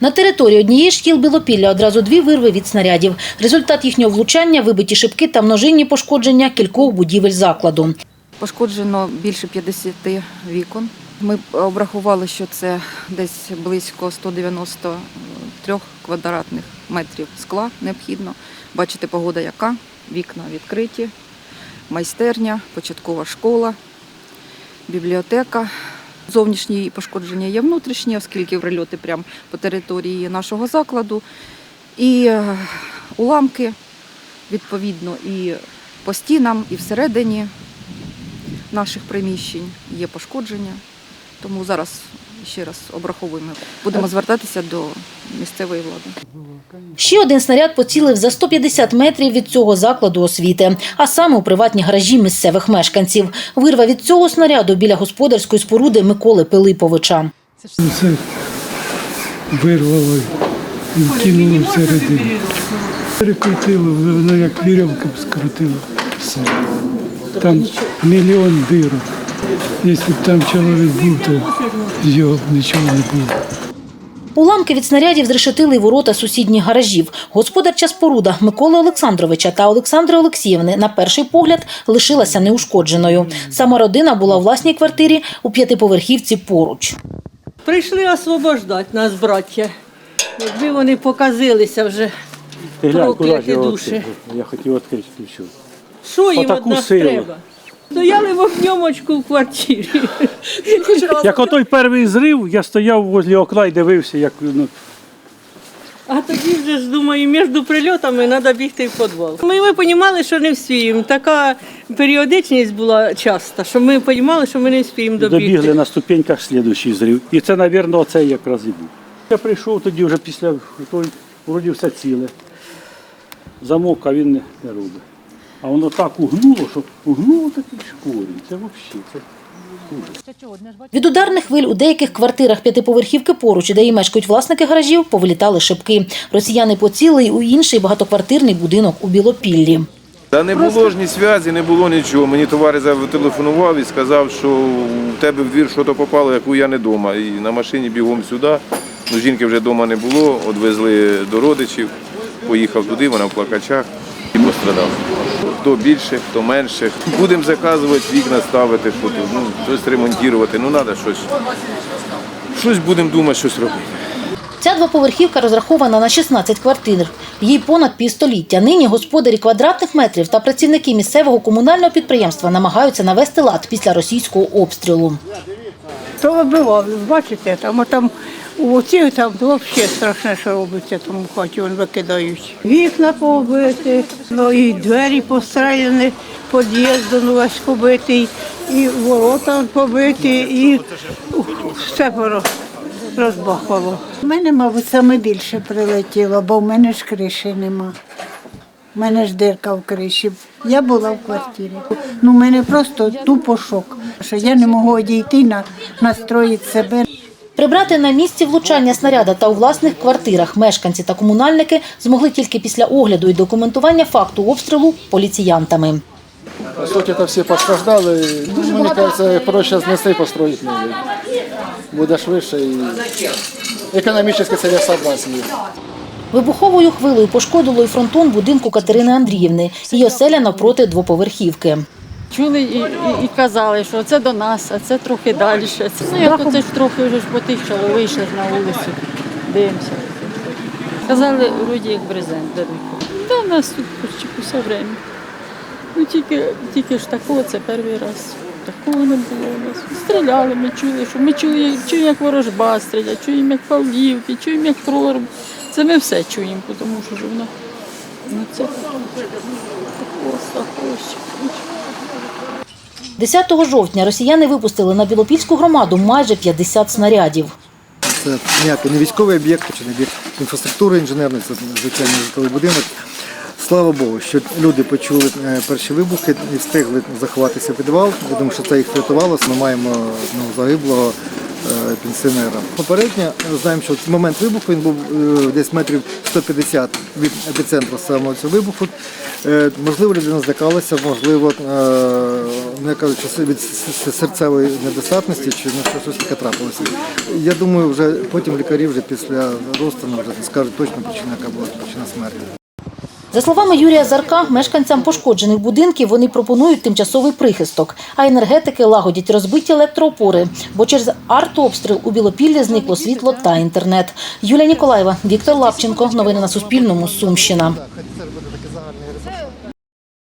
На території однієї шкіл Білопілля одразу дві вирви від снарядів. Результат їхнього влучання – вибиті шибки та множинні пошкодження кількох будівель закладу. Пошкоджено більше 50 вікон. Ми обрахували, що це десь близько 193 квадратних метрів скла необхідно. Бачите, погода яка, вікна відкриті, майстерня, початкова школа, бібліотека. Зовнішні пошкодження є внутрішні, оскільки прильоти прямо по території нашого закладу. І е, уламки, відповідно, і по стінам, і всередині наших приміщень є пошкодження. Тому зараз ще раз обраховуємо. Будемо звертатися до місцевої влади. Ще один снаряд поцілив за 150 метрів від цього закладу освіти, а саме у приватні гаражі місцевих мешканців. Вирва від цього снаряду біля господарської споруди Миколи Пилиповича. Це вирвало і кинуло всередину. Перекрутило, воно як вірьовка скрутило все. Там мільйон дирок. Якщо б там чоловік був, то його б нічого не було. Уламки від снарядів зрешетили й ворота сусідніх гаражів. Господарча споруда Миколи Олександровича та Олександри Олексіївни на перший погляд лишилася неушкодженою. Сама родина була у власній квартирі у п'ятиповерхівці поруч. Прийшли освобождати нас, браття. Якби вони показилися вже прокляті душі. Я хотів відкрити ключу. Що їм від нас треба? Стояли вогньомочку в квартирі. Як отой перший зрив, я стояв возле окна і дивився, як ну, А тоді вже ж думаю, між прильотами треба бігти в підвал. Ми, ми розуміли, що не вспіємо. Така періодичність була часто, що ми розуміли, що ми не вспіємо добігти. добігли на ступеньках слідуючий зрив. І це, мабуть, оцей якраз і був. Я прийшов тоді вже після той, вроді все ціле. Замок, а він не, не робить. А воно так угнуло, що угнуло такий шкурі. Це взагалі. Це... Від ударних хвиль у деяких квартирах п'ятиповерхівки поруч, де і мешкають власники гаражів, повилітали шибки. Росіяни поцілили й у інший багатоквартирний будинок у Білопіллі. Та не було ж ні зв'язі, не було нічого. Мені товариш зателефонував і сказав, що у тебе в двір щось попало, яку я не вдома. І на машині бігом сюди. Ну, жінки вже вдома не було, відвезли до родичів, поїхав туди, вона в плакачах пострадав. Хто більше, хто менше. Будемо заказувати, вікна ставити, що тут, ну, щось ремонтувати. Ну, треба щось. Щось будемо думати, щось робити. Ця двоповерхівка розрахована на 16 квартир. Їй понад півстоліття. Нині господарі квадратних метрів та працівники місцевого комунального підприємства намагаються навести лад після російського обстрілу. То вибивав, бачите, там, там у цих там взагалі страшне, що робиться там у хаті, вони викидають. Вікна побиті, ну, і двері постріляні, під'їзд ну, весь побитий, і ворота побиті, і все розбахало. У мене, мабуть, саме більше прилетіло, бо в мене ж криші нема. У мене ж дирка в криші. Я була в квартирі. Ну, у мене просто тупо шок. Що я не можу одійти настроїти себе. Прибрати на місці влучання снаряда та у власних квартирах мешканці та комунальники змогли тільки після огляду і документування факту обстрілу поліціянтами. По суті, то всі постраждали. Мені кажеться, проще знести і построїти новий. Буде швидше і економічно це я согласен. Вибуховою хвилею пошкодило і фронтон будинку Катерини Андріївни. Її оселя навпроти двоповерхівки. Чули і, і, і казали, що це до нас, а це трохи далі. Ну, як оце ж трохи вже ж потихчало, вийшли на вулицю, дивимося. Казали, вроді як брезент дадуть. Та в нас тут почти все время. Ну тільки, тільки ж такого, це перший раз. Такого не було у нас. Стріляли, ми чули, що ми чули, чуємо, як ворожба стрілять, чуємо, як павлівки, чуємо, як проруб. Це ми все чуємо, тому що воно. Ну це такого, ще. 10 жовтня росіяни випустили на Білопільську громаду майже 50 снарядів. Це ніякий не військовий об'єкт чи не об'єкт інфраструктури інженерної, це звичайний житловий будинок. Слава Богу, що люди почули е, перші вибухи і встигли заховатися в підвал. Я думаю, що це їх врятувало. Ми маємо ну, загиблого е, пенсіонера. Попередньо знаємо, що в момент вибуху він був е, десь метрів 150 від епіцентру самого цього вибуху. Е, Можливо, людина злякалася, можливо, е, ну, я кажу, чи від серцевої недостатності, чи ну, щось таке трапилося. Я думаю, вже потім лікарі вже після розтину вже скажуть точно причину, яка була причина смерті. За словами Юрія Зарка, мешканцям пошкоджених будинків вони пропонують тимчасовий прихисток, а енергетики лагодять розбиті електроопори, бо через артобстріл у Білопіллі зникло світло та інтернет. Юлія Ніколаєва, Віктор Лапченко. Новини на Суспільному. Сумщина.